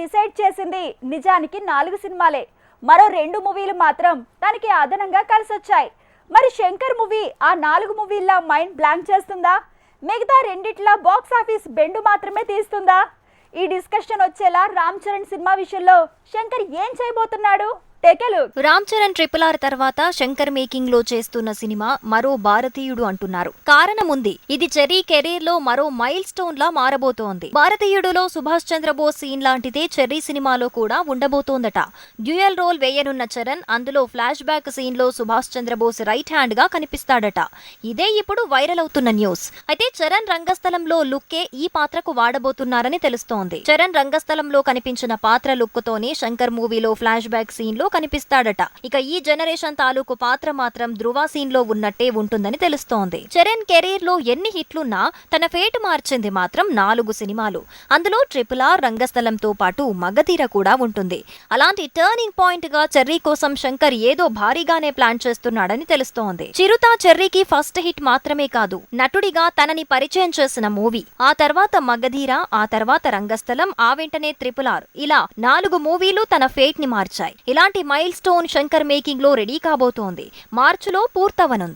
Decide చేసింది నిజానికి నాలుగు సినిమాలే. మరో రెండు మూవీలు మాత్రం తనకి అదనంగా కలిసొచ్చాయి. మరి శంకర్ మూవీ ఆ నాలుగు మూవీల్లో మైండ్ బ్లాంక్ చేస్తుందా? మిగతా రెండిట్ల బాక్స్ ఆఫీస్ బెండు మాత్రమే తీస్తుందా? ఈ డిస్కషన్ వచ్చేలా రామ్ చరణ్ సినిమా విషయంలో శంకర్ ఏం చేయబోతున్నాడు? రామ్ చరణ్ ట్రిపుల్ ఆర్ తర్వాత శంకర్ మేకింగ్లో చేస్తున్న సినిమా మరో భారతీయుడు అంటున్నారు. కారణం ఉంది ఇది చెర్రీ కెరీర్లో మరో మైల్ స్టోన్ లా మారబోతోంది. భారతీయుడులో సుభాష్ చంద్రబోస్ సీన్ లాంటిదే చెర్రీ సినిమాలో కూడా ఉండబోతోందట. డ్యూయల్ రోల్ వేయనున్న చరణ్ అందులో ఫ్లాష్ బ్యాక్ సీన్లో సుభాష్ చంద్రబోస్ రైట్ హ్యాండ్గా కనిపిస్తాడట. ఇదే ఇప్పుడు వైరల్ అవుతున్న న్యూస్. అయితే చరణ్ రంగస్థలంలో లుక్కే ఈ పాత్రకు వాడబోతున్నారని తెలుస్తోంది. చరణ్ రంగస్థలంలో కనిపించిన పాత్ర లుక్ తోనే శంకర్ మూవీలో ఫ్లాష్ బ్యాక్ సీన్లో కనిపిస్తాడట. ఇక ఈ జనరేషన్ తాలూకు పాత్ర మాత్రం ధృవ సీన్లో ఉన్నట్టే ఉంటుందని తెలుస్తోంది. చరణ్ కెరీర్లో ఎన్ని హిట్లున్నా తన ఫేటు మార్చింది మాత్రం నాలుగు సినిమాలు. అందులో ట్రిపుల్ ఆర్ రంగస్థలంతో పాటు మగధీర కూడా ఉంటుంది. అలాంటి టర్నింగ్ పాయింట్గా చెర్రీ కోసం శంకర్ ఏదో భారీగానే ప్లాన్ చేస్తున్నాడని తెలుస్తోంది. చిరుత చెర్రీకి ఫస్ట్ హిట్ మాత్రమే కాదు నటుడిగా తనని పరిచయం చేసిన మూవీ. ఆ తర్వాత మగధీర ఆ తర్వాత రంగస్థలం ఆ వెంటనే త్రిపుల్ ఆర్. ఇలా నాలుగు మూవీలు తన ఫేట్ని మార్చాయి. ఇలాంటి మైల్ స్టోన్ శంకర్ మేకింగ్లో రెడీ కాబోతోంది. మార్చిలో పూర్తవనుంది.